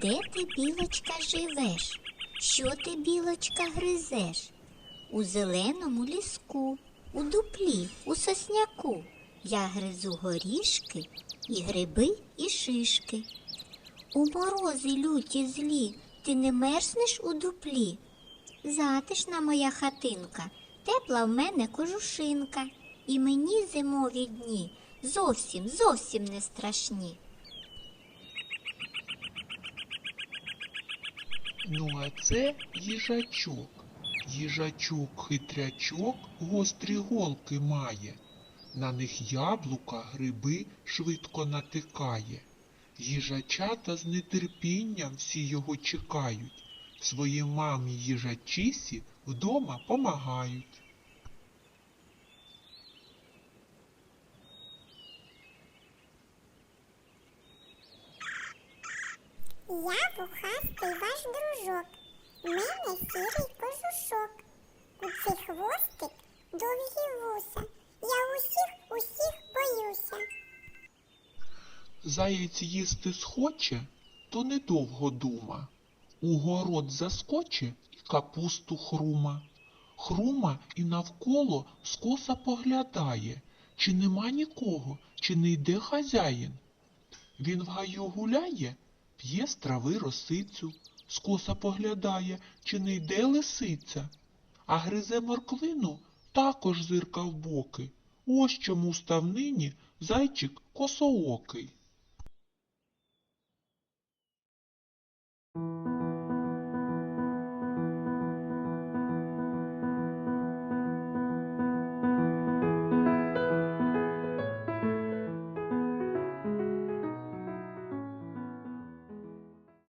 Де ти, білочка, живеш? Що ти, білочка, гризеш? У зеленому ліску, у дуплі, у сосняку. Я гризу горішки, і гриби, і шишки. У морози люті злі, ти не мерзнеш у дуплі. Затишна моя хатинка, тепла в мене кожушинка, і мені зимові дні зовсім, зовсім не страшні. Ну, а це їжачок. Їжачок хитрячок гострі голки має. На них яблука, гриби швидко натикає. Їжачата з нетерпінням всі його чекають. Своїй мамі їжачісі вдома помагають. Я вухастий ваш дружок, в мене сірий кожушок. У цих хвостик довгі вуса. Я усіх, усіх боюся. Заєць їсти схоче, то недовго дума. У город заскоче і капусту хрума. Хрума і навколо скоса поглядає, чи нема нікого, чи не йде хазяїн. Він в гаю гуляє, п'є з трави росицю, скоса поглядає, чи не йде лисиця, а гризе морквину також зирка в боки. Ось чому в ставнині зайчик косоокий.